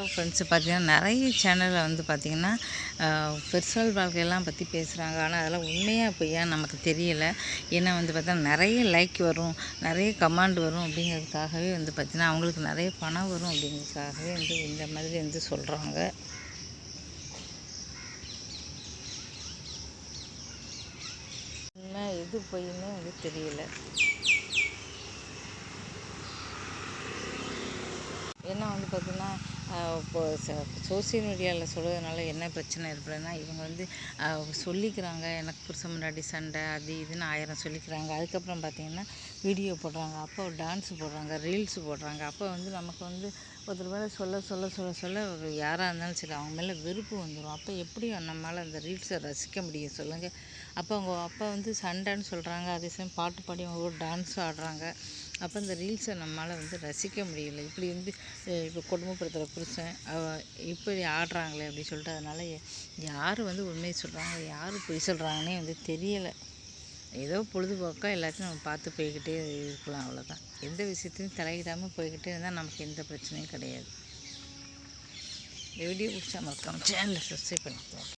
Hello friends பார்த்தீங்கன்னா நிறைய சேனலில் வந்து பார்த்திங்கன்னா பெர்சனல் வாழ்க்கையெல்லாம் பற்றி பேசுகிறாங்க ஆனால் அதெல்லாம் உண்மையாக பொய்யா நமக்கு தெரியல. ஏன்னா வந்து பார்த்தா நிறைய லைக் வரும் நிறைய கமாண்ட் வரும் அப்படிங்கிறதுக்காகவே வந்து பார்த்திங்கன்னா அவங்களுக்கு நிறைய பணம் வரும் அப்படிங்கிறதுக்காகவே வந்து இந்த மாதிரி வந்து சொல்கிறாங்க என்ன எது பொய்யுன்னு வந்து தெரியல. ஏன்னா வந்து பார்த்திங்கன்னா இப்போ சோசியல் மீடியாவில் சொல்கிறதுனால என்ன பிரச்சனை ஏற்படுதுன்னா இவங்க வந்து சொல்லிக்கிறாங்க எனக்கு புருஷன் முன்னாடி சண்டை அது இதுன்னு ஆயிரம் சொல்லிக்கிறாங்க. அதுக்கப்புறம் பார்த்திங்கன்னா வீடியோ போடுறாங்க அப்போ டான்ஸ் போடுறாங்க ரீல்ஸ் போடுறாங்க. அப்போ வந்து நமக்கு வந்து ஒருத்தர் மேலே சொல்ல சொல்ல சொல்ல சொல்ல ஒரு யாராக இருந்தாலும் சரி அவங்க மேலே வெறுப்பு வந்துடும் அப்போ எப்படி நம்மளால் அந்த ரீல்ஸை ரசிக்க முடியும் சொல்லுங்கள் அப்போ அவங்க அப்போ வந்து சண்டைன்னு சொல்கிறாங்க அதே சமயம் பாட்டு பாடி அவங்க ஒரு டான்ஸும் ஆடுறாங்க. அப்போ இந்த ரீல்ஸை நம்மளால் வந்து ரசிக்க முடியல. இப்படி வந்து இப்போ குடும்பப்படுத்துகிற புருஷன் அவ இப்படி ஆடுறாங்களே அப்படின்னு சொல்லிட்டு அதனால் யார் வந்து உண்மையை சொல்கிறாங்க யார் பொய் சொல்கிறாங்கன்னே வந்து தெரியலை. ஏதோ பொழுதுபோக்காக எல்லாத்தையும் நம்ம பார்த்து போய்கிட்டே இருக்கலாம் அவ்வளோதான் எந்த விஷயத்தையும் தலையிடாமல் போய்கிட்டே இருந்தால் நமக்கு எந்த பிரச்சனையும் கிடையாது. வீடியோ பிடிச்சா மறக்காமல் சேனலை சப்ஸ்கிரைப் பண்ணிக்கலாம்